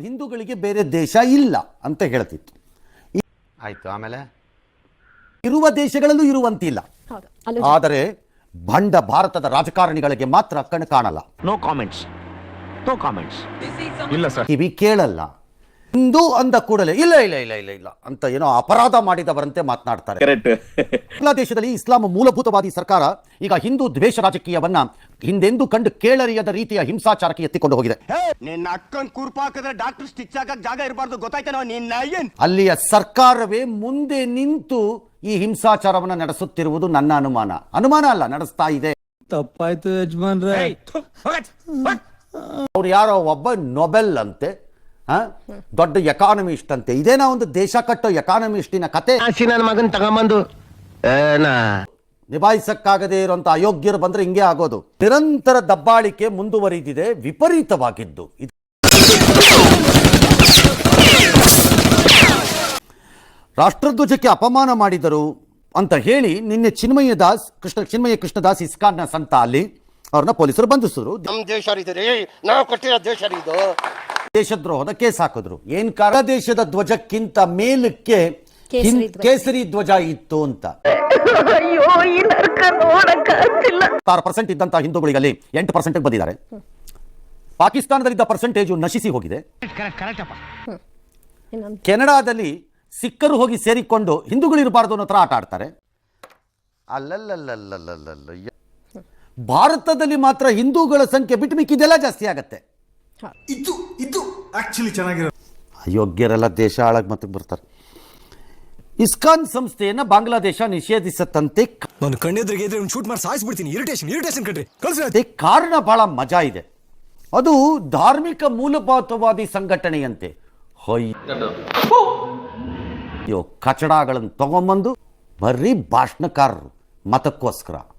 ಹಿಂದೂಗಳಿಗೆ ಬೇರೆ ದೇಶ ಇಲ್ಲ ಅಂತ ಹೇಳ್ತಿತ್ತು. ಆಯ್ತು ಆಮೇಲೆ? ಇರುವ ದೇಶಗಳಲ್ಲೂ ಇರುವಂತಿಲ್ಲ. ಹೌದು ಆದರೆ ಭಂಡ ಭಾರತದ ರಾಜಕಾರಣಿಗಳಿಗೆ ಮಾತ್ರ ಕಣ್ ಕಾಣಲ್ಲ. ನೋ ಕಾಮೆಂಟ್ಸ್ ನೋ ಕಾಮೆಂಟ್ಸ್ ಇಲ್ಲ ಸರ್. ಕಿವಿ ಕೇಳಲ್ಲ. ಹಿಂದೂ ಅಂದ ಕೂಡಲೇ ಇಲ್ಲ ಇಲ್ಲ ಇಲ್ಲ ಇಲ್ಲ ಇಲ್ಲ ಅಂತ ಏನೋ ಅಪರಾಧ ಮಾಡಿದವರಂತೆ ಮಾತನಾಡ್ತಾರೆ. ಕರೆಕ್ಟ್ ಬಾಂಗ್ಲಾದೇಶದಲ್ಲಿ ಇಸ್ಲಾಂ ಮೂಲಭೂತವಾದಿ ಸರ್ಕಾರ ಈಗ ಹಿಂದೂ ದ್ವೇಷ ರಾಜಕೀಯವನ್ನ ಹಿಂದೆಂದೂ ಕಂಡು ಕೇಳರಿಯದ ರೀತಿಯ ಹಿಂಸಾಚಾರಕ್ಕೆ ಎತ್ತಿಕೊಂಡು ಹೋಗಿದೆ. ನಿನ್ನ ಅಕ್ಕನ್ ಕುರ್ಪಾಕಿದ್ರೆ ಡಾಕ್ಟರ್ ಸ್ಟಿಚ್ ಹಾಕಕ್ ಜಾಗ ಇರಬಾರ್ದು ಗೊತ್ತಾಯ್ತೇನೋ ನಿನ್ನ ಏನ್ ಅಲ್ಲಿಯ ಸರ್ಕಾರವೇ ಮುಂದೆ ನಿಂತು ಈ ಹಿಂಸಾಚಾರವನ್ನು ನಡೆಸುತ್ತಿರುವುದು ನನ್ನ ಅನುಮಾನ. ಅನುಮಾನ ಅಲ್ಲ ನಡೆಸ್ತಾ ಇದೆ. ತಪ್ಪಾಯ್ತು ಯಜಮಾನ್ರೆ. ಅವ್ರು ಯಾರೋ ಒಬ್ಬ ನೊಬೆಲ್ ಅಂತೆ? ದೊಡ್ಡ ಎಕಾನಮಿಸ್ಟ್ ಅಂತೆ ಇದೇನ ಒಂದು ದೇಶ ಕಟ್ಟೋ ಎಕಾನಮಿಸ್ಟಿನ ಕತೆ. ನನ್ನ ಮಗನ್ ತಗೊಂಬಂದು. ಏನಾ ನಿಭಾಯಿಸಕ್ಕಾಗದೇ ಇರುವಂತ ಅಯೋಗ್ಯರು ಬಂದ್ರೆ ಹಿಂಗೆ ಆಗೋದು. ನಿರಂತರ ದಬ್ಬಾಳಿಕೆ ಮುಂದುವರಿದಿದೆ ವಿಪರೀತವಾಗಿದ್ದು. ಇದು ರಾಷ್ಟ್ರಧ್ವಜಕ್ಕೆ ಅಪಮಾನ ಮಾಡಿದರು ಅಂತ ಹೇಳಿ ನಿನ್ನೆ ಚಿನ್ಮಯ ದಾಸ್ ಕೃಷ್ಣ ಚಿನ್ಮಯ ಕೃಷ್ಣದಾಸ್ ಇಸ್ಕಾನ್ನ ಸಂತ ಅಲ್ಲಿ ಅವ್ರನ್ನ ಪೊಲೀಸರು ಬಂಧಿಸಿದ್ರು. ನಮ್ಮ ದೇಶ ರೀ. ನಾವು ಕೊಟ್ಟಿರೋ ದೇಶ ರೀ ಇದು. ದೇಶದ್ರೋಹದ ಕೇಸ್ ಹಾಕಿದ್ರು. ಏನ್ ಕಾರಣ? ದೇಶದ ಧ್ವಜಕ್ಕಿಂತ ಮೇಲಕ್ಕೆ ಕೇಸರಿ ಧ್ವಜ. ಇತ್ತು ಅಂತ. ಆರು ಪರ್ಸೆಂಟ್ ಇದ್ದಂತಹ ಹಿಂದೂಗಳಿಗಲ್ಲಿ ಎಂಟು ಪರ್ಸೆಂಟ್ ಬಂದಿದ್ದಾರೆ. ಪಾಕಿಸ್ತಾನದಲ್ಲಿದ್ದ ಪರ್ಸೆಂಟೇಜು ನಶಿಸಿ ಹೋಗಿದೆ. ಕೆನಡಾದಲ್ಲಿ ಸಿಕ್ಕರು ಹೋಗಿ ಸೇರಿಕೊಂಡು ಹಿಂದೂಗಳು ಇರಬಾರ್ದು ಅನ್ನೋ ಥರ ಆಟ ಆಡ್ತಾರೆ. ಅಲ್ಲಲ್ಲಲ್ಲಲ್ಲಲ್ಲಲ್ಲ ಭಾರತದಲ್ಲಿ ಮಾತ್ರ ಹಿಂದೂಗಳ ಸಂಖ್ಯೆ ಬಿಟ್ಟು ಮಿಕ್ಕಿದೆಲ್ಲ ಜಾಸ್ತಿ ಆಗತ್ತೆ. ಆಕ್ಚುಲಿ ಚೆನ್ನಾಗಿರೋ ಅಯೋಗ್ಯರೆಲ್ಲ ದೇಶ ಆಳಕ್ಕೆ ಮತ್ತೆ ಬರ್ತಾರೆ. ಇಸ್ಕಾನ್ ಸಂಸ್ಥೆಯನ್ನ ಬಾಂಗ್ಲಾದೇಶ ನಿಷೇಧಿಸತ್ತಂತೆ ನಾನು ಕಣ್ಣೆದ್ರಿಗೆ ಇದ್ರೆ ಶೂಟ್ ಮಾಡಿ ಸಾಯಿಸ್ಬಿಡ್ತೀನಿ. ಇರಿಟೇಷನ್ ಇರಿಟೇಷನ್ ಕಣ್ರಿ. ಕಳ್ಸಿ ಕಾರಣ ಬಹಳ ಮಜಾ ಇದೆ. ಅದು ಧಾರ್ಮಿಕ ಮೂಲಭೂತವಾದಿ ಸಂಘಟನೆಯಂತೆ. ಅಯ್ಯೋ ಕಚಡಗಳನ್ನು ತಗೊಂಬಂದು ಬರ್ರಿ ಭಾಷಣಕಾರರು ಮತಕ್ಕೋಸ್ಕರ.